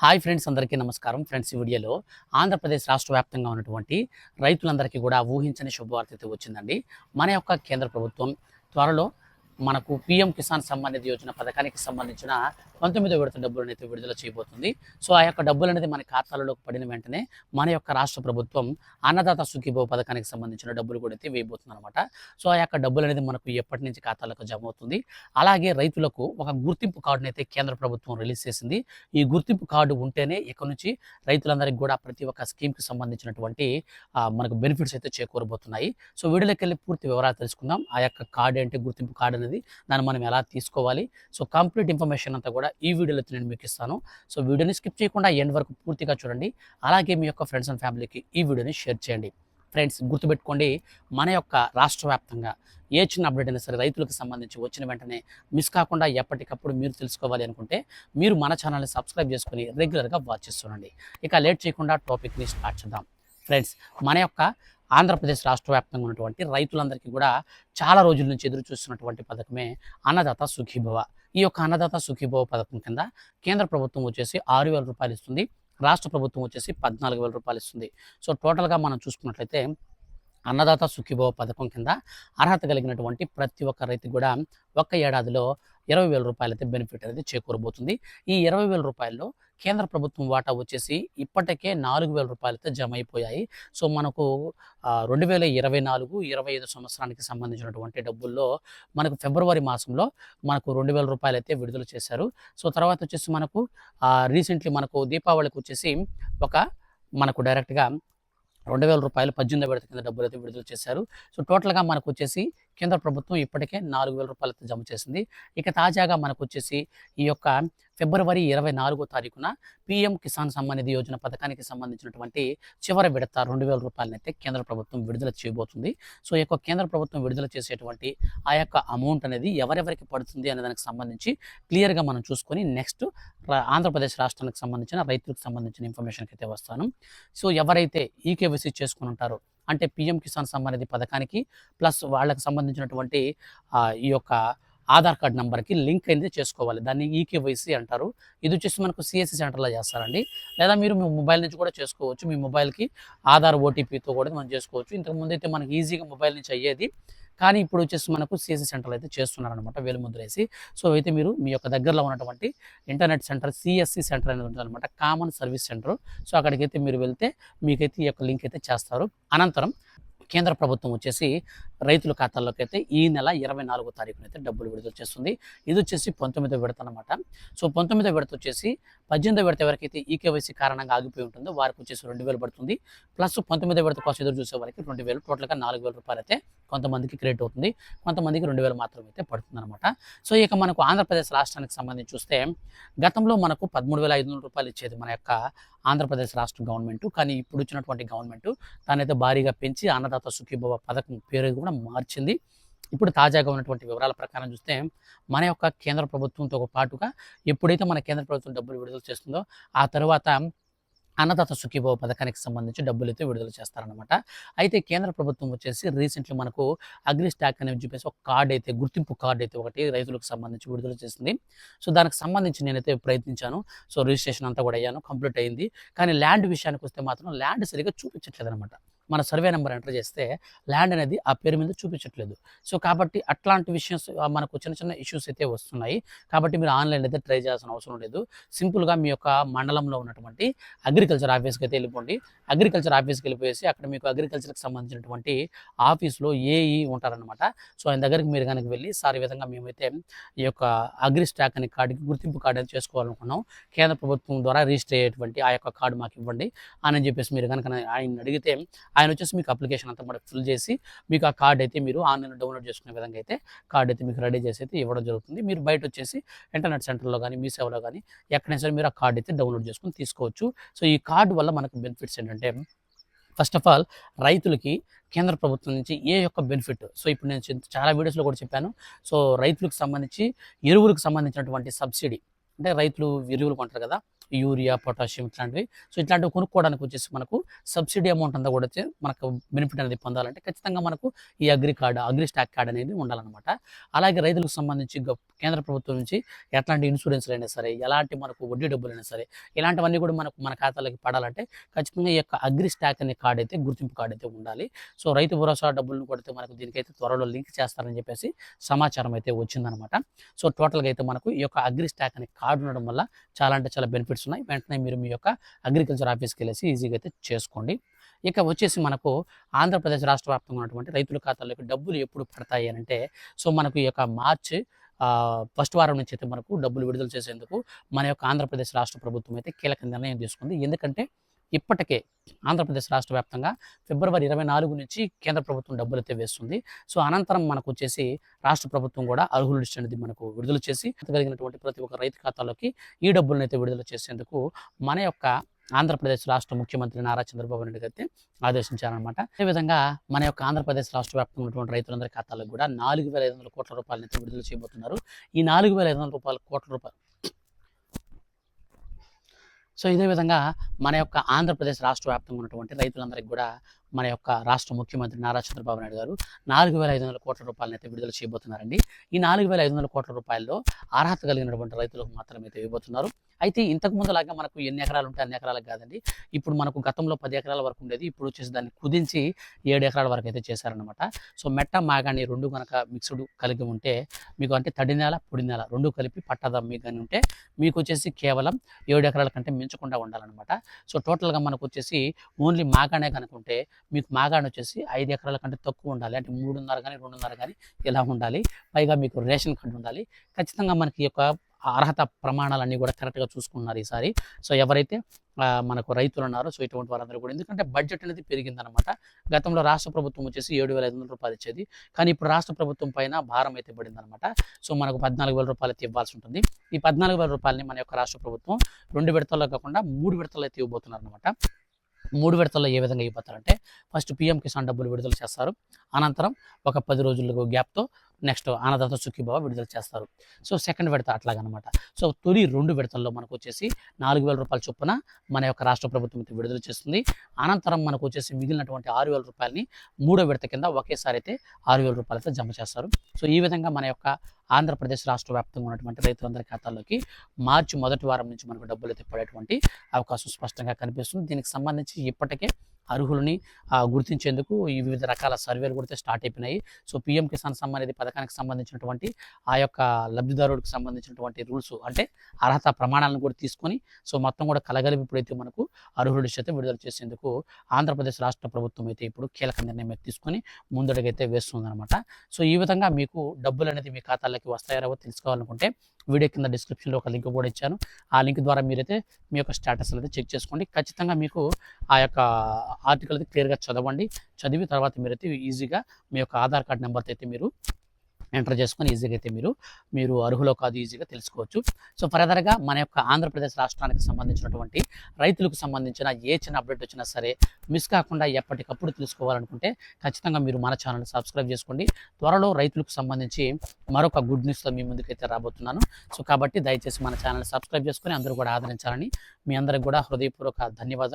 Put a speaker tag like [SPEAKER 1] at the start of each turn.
[SPEAKER 1] Hi friends అందరికీ నమస్కారం. Friends ఈ వీడియోలో ఆంధ్రప్రదేశ్ రాష్ట్ర వ్యాప్తంగా ఉన్నటువంటి రైతులందరికీ కూడా ఊహించని శుభవార్త అయితే వచ్చిందండి. మన యొక్క కేంద్ర ప్రభుత్వం త్వరలో మనకు పిఎం కిసాన్ సమ్మాన్ నిధి యోజన పథకానికి సంబంధించిన పంతొమ్మిదో విడత డబ్బులను అయితే విడుదల చేయబోతుంది. సో ఆ యొక్క డబ్బులు అనేది మన ఖాతాలలోకి పడిన వెంటనే మన యొక్క రాష్ట్ర ప్రభుత్వం అన్నదాత సుఖీభవ పథకానికి సంబంధించిన డబ్బులు కూడా అయితే వేయబోతుంది అనమాట సో ఆ యొక్క డబ్బులు అనేది మనకు ఎప్పటి నుంచి ఖాతాలకు జమ అవుతుంది అలాగే రైతులకు ఒక గుర్తింపు కార్డును అయితే కేంద్ర ప్రభుత్వం రిలీజ్ చేసింది. ఈ గుర్తింపు కార్డు ఉంటేనే ఇక నుంచి రైతులందరికీ కూడా ప్రతి ఒక్క స్కీమ్కి సంబంధించినటువంటి మనకు బెనిఫిట్స్ అయితే చేకూరబోతున్నాయి. సో వీడియోలోకి వెళ్ళి పూర్తి వివరాలు తెలుసుకుందాం. ఆ యొక్క కార్డు ఏంటి గుర్తింపు కార్డు అనేది దాన్ని మనం ఎలా తీసుకోవాలి? సో కంప్లీట్ ఇన్ఫర్మేషన్ అంతా కూడా ఈ వీడియోలో నేను మీకు ఇస్తాను. సో వీడియోని స్కిప్ చేయకుండా ఎండ్ వరకు పూర్తిగా చూడండి. అలాగే మీ యొక్క ఫ్రెండ్స్ అండ్ ఫ్యామిలీకి ఈ వీడియోని షేర్ చేయండి. ఫ్రెండ్స్ గుర్తుపెట్టుకోండి మన యొక్క రాష్ట్ర వ్యాప్తంగా ఏ చిన్న అప్డేట్ అయినా సరే రైతులకు సంబంధించి వచ్చిన వెంటనే మిస్ కాకుండా ఎప్పటికప్పుడు మీరు తెలుసుకోవాలి అనుకుంటే మీరు మన ఛానల్ని సబ్స్క్రైబ్ చేసుకుని రెగ్యులర్గా వాచ్ చేస్తుండండి ఇక లేట్ చేయకుండా టాపిక్ని స్టార్ట్ చేద్దాం. ఫ్రెండ్స్ మన యొక్క ఆంధ్రప్రదేశ్ రాష్ట్ర వ్యాప్తంగా ఉన్నటువంటి రైతులందరికీ కూడా చాలా రోజుల నుంచి ఎదురు చూస్తున్నటువంటి పథకమే అన్నదాత సుఖీభవ. ఈ యొక్క అన్నదాత సుఖీభవ పథకం కింద కేంద్ర ప్రభుత్వం వచ్చేసి ఆరు వేల రూపాయలు ఇస్తుంది. రాష్ట్ర ప్రభుత్వం వచ్చేసి పద్నాలుగు వేల రూపాయలు ఇస్తుంది. సో టోటల్గా మనం చూసుకున్నట్లయితే అన్నదాత సుఖీభవ పథకం కింద అర్హత కలిగినటువంటి ప్రతి ఒక్క రైతు కూడా ఒక్క ఏడాదిలో ఇరవై వేల రూపాయలైతే బెనిఫిట్ అనేది చేకూరబోతుంది. ఈ ఇరవై వేల రూపాయల్లో కేంద్ర ప్రభుత్వం వాటా వచ్చేసి ఇప్పటికే నాలుగు వేల రూపాయలైతే జమ అయిపోయాయి సో మనకు రెండు వేల ఇరవై నాలుగు ఇరవై ఐదు సంవత్సరానికి సంబంధించినటువంటి డబ్బుల్లో మనకు ఫిబ్రవరి మాసంలో మనకు రెండు వేల రూపాయలు అయితే విడుదల చేశారు. సో తర్వాత వచ్చేసి మనకు రీసెంట్లీ మనకు దీపావళికి వచ్చేసి ఒక మనకు డైరెక్ట్గా రెండు వేల రూపాయలు పద్దెనిమిది విడత కింద డబ్బులు అయితే విడుదల చేశారు. సో టోటల్గా మనకు వచ్చేసి కేంద్ర ప్రభుత్వం ఇప్పటికే నాలుగు వేల రూపాయలు జమ చేసింది. ఇక తాజాగా మనకు వచ్చేసి ఈ యొక్క ఫిబ్రవరి ఇరవై నాలుగో తారీఖున పిఎం కిసాన్ సమ్మాన్ నిధి యోజన పథకానికి సంబంధించినటువంటి చివరి విడత రెండు వేల రూపాయలనైతే కేంద్ర ప్రభుత్వం విడుదల చేయబోతుంది. సో ఈ యొక్క కేంద్ర ప్రభుత్వం విడుదల చేసేటువంటి ఆ యొక్క అమౌంట్ అనేది ఎవరెవరికి పడుతుంది అనే దానికి సంబంధించి క్లియర్గా మనం చూసుకొని నెక్స్ట్ ఆంధ్రప్రదేశ్ రాష్ట్రానికి సంబంధించిన రైతులకు సంబంధించిన ఇన్ఫర్మేషన్కి అయితే వస్తాను. సో ఎవరైతే ఈకేవైసీ చేసుకుని ఉంటారో అంటే పిఎం కిసాన్ సమ్మాన్ నిధి పథకానికి ప్లస్ వాళ్ళకి సంబంధించినటువంటి ఈ యొక్క ఆధార్ కార్డ్ నెంబర్కి లింక్ అనేది చేసుకోవాలి. దాన్ని ఈకేవైసీ అంటారు. ఇది వచ్చేసి మనకు సిఎస్సి సెంటర్లో చేస్తారండి. లేదా మీరు మీ మొబైల్ నుంచి కూడా చేసుకోవచ్చు. మీ మొబైల్కి ఆధార్ ఓటీపీతో కూడా మనం చేసుకోవచ్చు. ఇంతకుముందు అయితే మనకి ఈజీగా మొబైల్ నుంచి అయ్యేది కానీ ఇప్పుడు వచ్చేసి మనకు సిఎస్సి సెంటర్లు అయితే చేస్తున్నారనమాట వేలుముద్ర వేసి సో అయితే మీరు మీ యొక్క దగ్గరలో ఉన్నటువంటి ఇంటర్నెట్ సెంటర్ సిఎస్సి సెంటర్ అనేది ఉంటుంది అనమాట కామన్ సర్వీస్ సెంటర్. సో అక్కడికైతే మీరు వెళ్తే మీకైతే ఈ యొక్క లింక్ అయితే చేస్తారు. అనంతరం కేంద్ర ప్రభుత్వం వచ్చేసి రైతుల ఖాతాల్లోకి అయితే ఈ నెల ఇరవై నాలుగో తారీఖున అయితే డబ్బులు విడుదల చేస్తుంది. ఇది వచ్చేసి పంతొమ్మిదో విడత అనమాట సో పంతొమ్మిదో విడత వచ్చేసి పద్దెనిమిదో విడత ఎవరికైతే ఈకేవైసీ కారణంగా ఆగిపోయి ఉంటుందో. వారికి వచ్చేసి రెండు వేలు పడుతుంది. ప్లస్ పంతొమ్మిదో విడత కోసం ఎదురు చూసే వారికి రెండు వేలు టోటల్గా నాలుగు వేల రూపాయలు అయితే కొంతమందికి క్రెడిట్ అవుతుంది. కొంతమందికి రెండు వేలు మాత్రమే అయితే పడుతుంది అనమాట సో ఇక మనకు ఆంధ్రప్రదేశ్ రాష్ట్రానికి సంబంధించి చూస్తే గతంలో మనకు పదమూడు వేల ఐదు వందల రూపాయలు ఇచ్చేది మన యొక్క ఆంధ్రప్రదేశ్ రాష్ట్ర గవర్నమెంట్. కానీ ఇప్పుడు వచ్చినటువంటి గవర్నమెంట్ దానైతే భారీగా పెంచి అన్నదాత సుఖీభవ పథకం పేరు కూడా మార్చింది. ఇప్పుడు తాజాగా ఉన్నటువంటి వివరాల ప్రకారం చూస్తే మన యొక్క కేంద్ర ప్రభుత్వంతో పాటుగా ఎప్పుడైతే మన కేంద్ర ప్రభుత్వం డబ్బులు విడుదల చేస్తుందో ఆ తర్వాత అన్నదాత సుఖీభవ పథకానికి సంబంధించి డబ్బులు అయితే విడుదల చేస్తారనమాట అయితే కేంద్ర ప్రభుత్వం వచ్చేసి రీసెంట్లీ మనకు అగ్రి స్టాక్ అని చెప్పేసి ఒక కార్డు అయితే గుర్తింపు కార్డు అయితే ఒకటి రైతులకు సంబంధించి విడుదల చేసింది. సో దానికి సంబంధించి నేనైతే ప్రయత్నించాను. సో రిజిస్ట్రేషన్ అంతా కూడా అయ్యాను కంప్లీట్ అయింది. కానీ ల్యాండ్ విషయానికి వస్తే మాత్రం ల్యాండ్ సరిగా చూపించట్లేదు అనమాట మన సర్వే నెంబర్ ఎంటర్ చేస్తే ల్యాండ్ అనేది ఆ పేరు మీద చూపించట్లేదు. సో కాబట్టి అట్లాంటి విషయం మనకు చిన్న చిన్న ఇష్యూస్ అయితే వస్తున్నాయి. కాబట్టి మీరు ఆన్లైన్ అయితే ట్రై చేయాల్సిన అవసరం లేదు. సింపుల్గా మీ యొక్క మండలంలో ఉన్నటువంటి అగ్రికల్చర్ ఆఫీస్కి అయితే వెళ్ళిపోండి. అగ్రికల్చర్ ఆఫీస్కి వెళ్ళిపోయేసి అక్కడ మీకు అగ్రికల్చర్కి సంబంధించినటువంటి ఆఫీస్లో ఏఈ ఉంటారనమాట సో ఆయన దగ్గరికి మీరు కనుక వెళ్ళి సార్ ఈ విధంగా మేమైతే ఈ యొక్క అగ్రి స్టాక్ అనే కార్డుకి గుర్తింపు కార్డు అనేది చేసుకోవాలనుకున్నాం. కేంద్ర ప్రభుత్వం ద్వారా రిజిస్టర్ అయ్యేటువంటి ఆ యొక్క కార్డు మాకు ఇవ్వండి. అని చెప్పేసి మీరు కనుక ఆయన అడిగితే ఆయన వచ్చేసి మీకు అప్లికేషన్ అంతా కూడా ఫిల్ చేసి మీకు ఆ కార్డ్ అయితే మీరు ఆన్లైన్లో డౌన్లోడ్ చేసుకునే విధంగా అయితే కార్డ్ అయితే మీకు రెడీ చేసి అయితే ఇవ్వడం జరుగుతుంది. మీరు బయట వచ్చేసి ఇంటర్నెట్ సెంటర్లో కానీ మీ సేవలో కానీ ఎక్కడైనా సరే మీరు ఆ కార్డ్ అయితే డౌన్లోడ్ చేసుకుని తీసుకోవచ్చు. సో ఈ కార్డు వల్ల మనకు బెనిఫిట్స్ ఏంటంటే ఫస్ట్ ఆఫ్ ఆల్ రైతులకి కేంద్ర ప్రభుత్వం నుంచి ఏ యొక్క బెనిఫిట్ సో ఇప్పుడు నేను చాలా వీడియోస్లో కూడా చెప్పాను. సో రైతులకు సంబంధించి ఎరువులకు సంబంధించినటువంటి సబ్సిడీ అంటే రైతులు ఎరువులు కొంటారు కదా యూరియా పొటాషియం ఇట్లాంటివి. సో ఇట్లాంటివి కొనుక్కోవడానికి వచ్చేసి మనకు సబ్సిడీ అమౌంట్ అంతా కూడా మనకు బెనిఫిట్ అనేది పొందాలంటే ఖచ్చితంగా మనకు ఈ agri card agri stack card అనేది ఉండాలన్నమాట. అలాగే రైతులకు సంబంధించి కేంద్ర ప్రభుత్వం నుంచి ఎట్లాంటి ఇన్సూరెన్స్లు అయినా సరే ఎలాంటి మనకు వడ్డీ డబ్బులు అయినా సరే ఇలాంటివన్నీ కూడా మనకు మన ఖాతాలోకి పడాలంటే ఖచ్చితంగా ఈ యొక్క అగ్రి స్టాక్ అనే కార్డు అయితే గుర్తింపు కార్డు అయితే ఉండాలి. సో రైతు భరోసా డబ్బులను కొడితే మనకు దీనికైతే త్వరలో లింక్ చేస్తారని చెప్పేసి సమాచారం అయితే వచ్చిందనమాట సో టోటల్గా అయితే మనకు ఈ యొక్క అగ్రి స్టాక్ అనే కార్డు ఉండడం వల్ల చాలా అంటే చాలా బెనిఫిట్ బెనిఫిట్స్ ఉన్నాయి వెంటనే మీరు మీ యొక్క అగ్రికల్చర్ ఆఫీస్కి వెళ్ళేసి ఈజీగా అయితే చేసుకోండి. ఇక వచ్చేసి మనకు ఆంధ్రప్రదేశ్ రాష్ట్ర వ్యాప్తంగా ఉన్నటువంటి రైతుల ఖాతాలోకి డబ్బులు ఎప్పుడు పడతాయి అని అంటే సో మనకు ఈ యొక్క మార్చి ఫస్ట్ వారం నుంచి అయితే మనకు డబ్బులు విడుదల చేసేందుకు మన యొక్క ఆంధ్రప్రదేశ్ రాష్ట్ర ప్రభుత్వం అయితే కీలక నిర్ణయం తీసుకుంది. ఎందుకంటే ఇప్పటికే ఆంధ్రప్రదేశ్ రాష్ట్ర వ్యాప్తంగా ఫిబ్రవరి ఇరవై నాలుగు నుంచి కేంద్ర ప్రభుత్వం డబ్బులు అయితే వేస్తుంది. సో అనంతరం మనకు వచ్చేసి రాష్ట్ర ప్రభుత్వం కూడా అర్హుల లిస్ట్ అనేది మనకు విడుదల చేసి కలిగినటువంటి ప్రతి ఒక్క రైతు ఖాతాలోకి ఈ డబ్బులను అయితే విడుదల చేసేందుకు మన యొక్క ఆంధ్రప్రదేశ్ రాష్ట్ర ముఖ్యమంత్రి నారా చంద్రబాబు నాయుడు గారు అయితే ఆదేశించారనమాట అదేవిధంగా మన యొక్క ఆంధ్రప్రదేశ్ రాష్ట్ర వ్యాప్తంగా ఉన్నటువంటి రైతులందరి ఖాతాలకు కూడా నాలుగు వేల ఐదు వందల కోట్ల రూపాయలను అయితే విడుదల చేయబోతున్నారు. ఈ నాలుగు వేల ఐదు వందల రూపాయల కోట్ల రూపాయలు సో ఇదే విధంగా మన యొక్క ఆంధ్రప్రదేశ్ రాష్ట్ర వ్యాప్తంగా ఉన్నటువంటి రైతులందరికీ కూడా మన యొక్క రాష్ట్ర ముఖ్యమంత్రి నారా చంద్రబాబు నాయుడు గారు నాలుగు వేల ఐదు వందల కోట్ల రూపాయలను అయితే విడుదల చేయబోతున్నారండి. ఈ నాలుగు వేల ఐదు వందల కోట్ల రూపాయల్లో అర్హత కలిగినటువంటి రైతులకు మాత్రమే అయితే ఇవ్వబోతున్నారు. అయితే ఇంతకు ముందులాగా మనకు ఎన్ని ఎకరాలు ఉంటే అన్ని ఎకరాలకు కాదండి. ఇప్పుడు మనకు గతంలో పది ఎకరాల వరకు ఉండేది ఇప్పుడు వచ్చేసి దాన్ని కుదించి ఏడు ఎకరాల వరకు అయితే చేశారనమాట సో మెట్ట మాగాని రెండు కనుక మిక్స్డ్ కలిగి ఉంటే మీకు అంటే తడి నేల పొడి నేల రెండు కలిపి పట్టదమ్మి కానీ ఉంటే మీకు వచ్చేసి కేవలం ఏడు ఎకరాల కంటే మించకుండా ఉండాలన్నమాట. సో టోటల్గా మనకు వచ్చేసి ఓన్లీ మాగానే కనుక ఉంటే మీకు మాగాణి వచ్చేసి ఐదు ఎకరాల కంటే తక్కువ ఉండాలి. అంటే మూడున్నర కానీ రెండున్నర కానీ ఇలా ఉండాలి. పైగా మీకు రేషన్ కార్డు ఉండాలి. ఖచ్చితంగా మనకి ఈ యొక్క అర్హత ప్రమాణాలన్నీ కూడా కరెక్ట్గా చూసుకున్నారు ఈసారి. సో ఎవరైతే మనకు రైతులు ఉన్నారో సో ఇటువంటి వారందరూ కూడా. ఎందుకంటే బడ్జెట్ అనేది పెరిగిందనమాట గతంలో రాష్ట్ర ప్రభుత్వం వచ్చేసి ఏడు వేల ఐదు వందల రూపాయలు ఇచ్చేది. కానీ ఇప్పుడు రాష్ట్ర ప్రభుత్వం పైన భారం అయితే పడిందనమాట సో మనకు పద్నాలుగు వేల రూపాయలు అయితే ఇవ్వాల్సి ఉంటుంది. ఈ పద్నాలుగు వేల రూపాయలని మన యొక్క రాష్ట్ర ప్రభుత్వం రెండు విడతల్లో కాకుండా మూడు విడతల్లో అయితే ఇవ్వబోతున్నారు అనమాట మూడు విడతల్లో ఏ విధంగా ఇవ్వబోతారంటే ఫస్ట్ పిఎం కిసాన్ డబ్బులు విడుదల చేస్తారు. అనంతరం ఒక పది రోజులకు గ్యాప్తో నెక్స్ట్ అన్నదాత సుఖీభావ విడుదల చేస్తారు. సో సెకండ్ విడత అట్లాగనమాట. సో తొలి రెండు విడతల్లో మనకు వచ్చేసి నాలుగు వేల రూపాయల చొప్పున మన యొక్క రాష్ట్ర ప్రభుత్వం అయితే విడుదల చేస్తుంది. అనంతరం మనకు వచ్చేసి మిగిలినటువంటి ఆరు వేల రూపాయలని మూడో విడత కింద ఒకేసారి అయితే ఆరు వేల రూపాయలతో జమ చేస్తారు. సో ఈ విధంగా మన యొక్క ఆంధ్రప్రదేశ్ రాష్ట్ర వ్యాప్తంగా ఉన్నటువంటి రైతులందరి ఖాతాల్లోకి మార్చి మొదటి వారం నుంచి మనకు డబ్బులు అయితే పడేటువంటి అవకాశం స్పష్టంగా కనిపిస్తుంది. దీనికి సంబంధించి ఇప్పటికే అర్హులని గుర్తించేందుకు ఈ వివిధ రకాల సర్వేలు కూడా స్టార్ట్ అయిపోయినాయి. సో పిఎం కిసాన్ సమ్మాన్ నిధి పథకానికి సంబంధించినటువంటి ఆ యొక్క లబ్ధిదారుడికి సంబంధించినటువంటి రూల్స్ అంటే అర్హత ప్రమాణాలను కూడా తీసుకొని సో మొత్తం కూడా కలగలిపి ఇప్పుడైతే మనకు అర్హుడి చేత విడుదల చేసేందుకు ఆంధ్రప్రదేశ్ రాష్ట్ర ప్రభుత్వం అయితే ఇప్పుడు కీలక నిర్ణయం అయితే తీసుకొని ముందడుగైతే వేస్తుందన్నమాట. సో ఈ విధంగా మీకు డబ్బులు అనేది మీ ఖాతాలో వాళ్ళకి వస్తాయో తెలుసుకోవాలనుకుంటే వీడియో కింద డిస్క్రిప్షన్లో ఒక లింక్ కూడా ఇచ్చాను. ఆ లింక్ ద్వారా మీరైతే మీ యొక్క స్టేటస్ అయితే చెక్ చేసుకోండి. ఖచ్చితంగా మీకు ఆ యొక్క ఆర్టికల్ అయితే క్లియర్గా చదవండి. చదివి తర్వాత మీరైతే ఈజీగా మీ యొక్క ఆధార్ కార్డ్ నెంబర్తో అయితే మీరు ఎంటర్ చేసుకొని ఈజీగా అయితే మీరు మీరు అర్హులో కాదు ఈజీగా తెలుసుకోవచ్చు. సో ఫర్దర్గా మన యొక్క ఆంధ్రప్రదేశ్ రాష్ట్రానికి సంబంధించినటువంటి రైతులకు సంబంధించిన ఏ చిన్న అప్డేట్ వచ్చినా సరే మిస్ కాకుండా ఎప్పటికప్పుడు తెలుసుకోవాలనుకుంటే ఖచ్చితంగా మీరు మన ఛానల్ని సబ్స్క్రైబ్ చేసుకోండి. త్వరలో రైతులకు సంబంధించి మరొక గుడ్ న్యూస్తో మీ ముందుకైతే రాబోతున్నాను. సో కాబట్టి దయచేసి మన ఛానల్ని సబ్స్క్రైబ్ చేసుకొని అందరూ కూడా ఆదరించాలని మీ అందరికి కూడా హృదయపూర్వక ధన్యవాదాలు.